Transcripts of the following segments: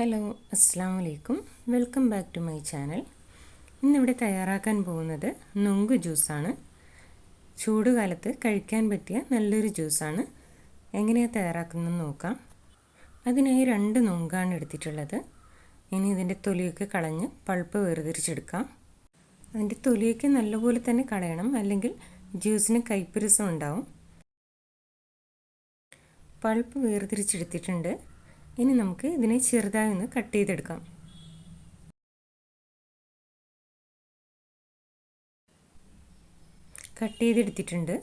Hello അസ്സാം വലൈക്കും welcome back to my channel. ഇന്നിവിടെ തയ്യാറാക്കാൻ പോകുന്നത് നൊങ്ക് ജ്യൂസാണ്. ചൂടുകാലത്ത് കഴിക്കാൻ പറ്റിയ നല്ലൊരു ജ്യൂസാണ്. എങ്ങനെയാണ് തയ്യാറാക്കുന്നതെന്ന് നോക്കാം. അതിനായി രണ്ട് നൊങ്കാണ് എടുത്തിട്ടുള്ളത്. ഇനി ഇതിന്റെ തൊലിയൊക്കെ കളഞ്ഞ് പൾപ്പ് വേർതിരിച്ചെടുക്കാം. അതിന്റെ തൊലിയൊക്കെ നല്ലപോലെ തന്നെ കളയണം. അല്ലെങ്കിൽ ജ്യൂസിന് കൈപ്പുരസം ഉണ്ടാവും പൾപ്പ് വേർതിരിച്ചെടുത്തിട്ടുണ്ട്. ഇനി നമുക്ക് ഇതിനെ ചെറുതായി ഒന്ന് കട്ട് ചെയ്തെടുക്കാം. കട്ട് ചെയ്തെടുത്തിട്ടുണ്ട്.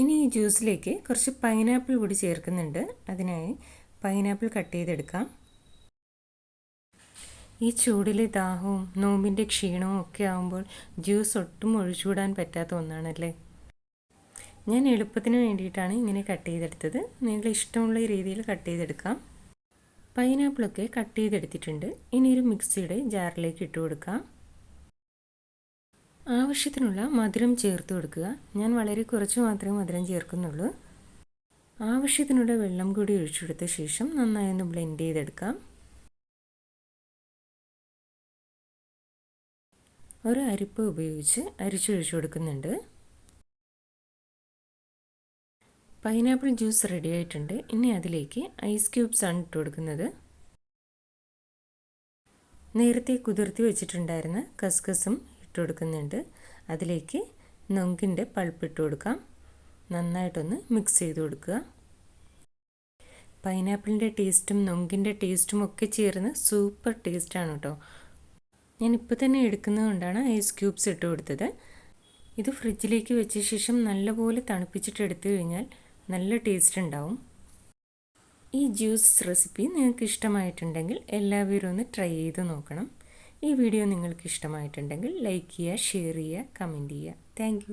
ഇനി ഈ ജ്യൂസിലേക്ക് കുറച്ച് പൈനാപ്പിൾ കൂടി ചേർക്കുന്നുണ്ട്. അതിനായി പൈനാപ്പിൾ കട്ട് ചെയ്തെടുക്കാം. ഈ ചൂടിലെ ദാഹവും നോമ്പിന്റെ ക്ഷീണവും ഒക്കെ ആകുമ്പോൾ ജ്യൂസ് ഒട്ടും ഒഴിച്ചുകൂടാൻ പറ്റാത്ത ഒന്നാണല്ലേ? ഞാൻ എളുപ്പത്തിന് വേണ്ടിയിട്ടാണ് ഇങ്ങനെ കട്ട് ചെയ്തെടുത്തത്. നിങ്ങൾ ഇഷ്ടമുള്ള രീതിയിൽ കട്ട് ചെയ്തെടുക്കാം. പൈനാപ്പിളൊക്കെ കട്ട് ചെയ്തെടുത്തിട്ടുണ്ട്. ഇനി ഒരു മിക്സിയുടെ ജാറിലേക്ക് ഇട്ട് കൊടുക്കാം. ആവശ്യത്തിനുള്ള മധുരം ചേർത്ത് കൊടുക്കുക. ഞാൻ വളരെ കുറച്ച് മാത്രമേ മധുരം ചേർക്കുന്നുള്ളൂ. ആവശ്യത്തിനുള്ള വെള്ളം കൂടി ഒഴിച്ചെടുത്ത ശേഷം നന്നായി ഒന്ന് ബ്ലെൻഡ് ചെയ്തെടുക്കാം. ഒരു അരിപ്പ് ഉപയോഗിച്ച് അരിച്ചൊഴിച്ചു കൊടുക്കുന്നുണ്ട്. പൈനാപ്പിൾ ജ്യൂസ് റെഡി ആയിട്ടുണ്ട്. ഇനി അതിലേക്ക് ഐസ് ക്യൂബ്സ് ആണ് ഇട്ട് കൊടുക്കുന്നത്. നേരത്തെ കുതിർത്തി വെച്ചിട്ടുണ്ടായിരുന്ന കസ്കസും ഇട്ട് കൊടുക്കുന്നുണ്ട്. അതിലേക്ക് നൊങ്കിന്റെ പൾപ്പ് ഇട്ട് കൊടുക്കാം. നന്നായിട്ടൊന്ന് മിക്സ് ചെയ്ത് കൊടുക്കുക. പൈനാപ്പിളിന്റെ ടേസ്റ്റും നൊങ്കിന്റെ ടേസ്റ്റും ഒക്കെ ചേർന്ന് സൂപ്പർ ടേസ്റ്റാണ് കേട്ടോ ഞാൻ ഇപ്പോൾ തന്നെ എടുക്കുന്നത് കൊണ്ടാണ് ഐസ് ക്യൂബ്സ് ഇട്ട് കൊടുത്തത്. ഇത് ഫ്രിഡ്ജിലേക്ക് വെച്ച ശേഷം നല്ലപോലെ തണുപ്പിച്ചിട്ട് എടുത്തു കഴിഞ്ഞാൽ നല്ല ടേസ്റ്റ് ഉണ്ടാവും. ഈ ജ്യൂസ് റെസിപ്പി നിങ്ങൾക്ക് ഇഷ്ടമായിട്ടുണ്ടെങ്കിൽ എല്ലാവരും ഒന്ന് ട്രൈ ചെയ്ത് നോക്കണം. ഈ വീഡിയോ നിങ്ങൾക്ക് ഇഷ്ടമായിട്ടുണ്ടെങ്കിൽ ലൈക്ക് ചെയ്യുക ഷെയർ ചെയ്യുക കമന്റ് ചെയ്യുക. താങ്ക്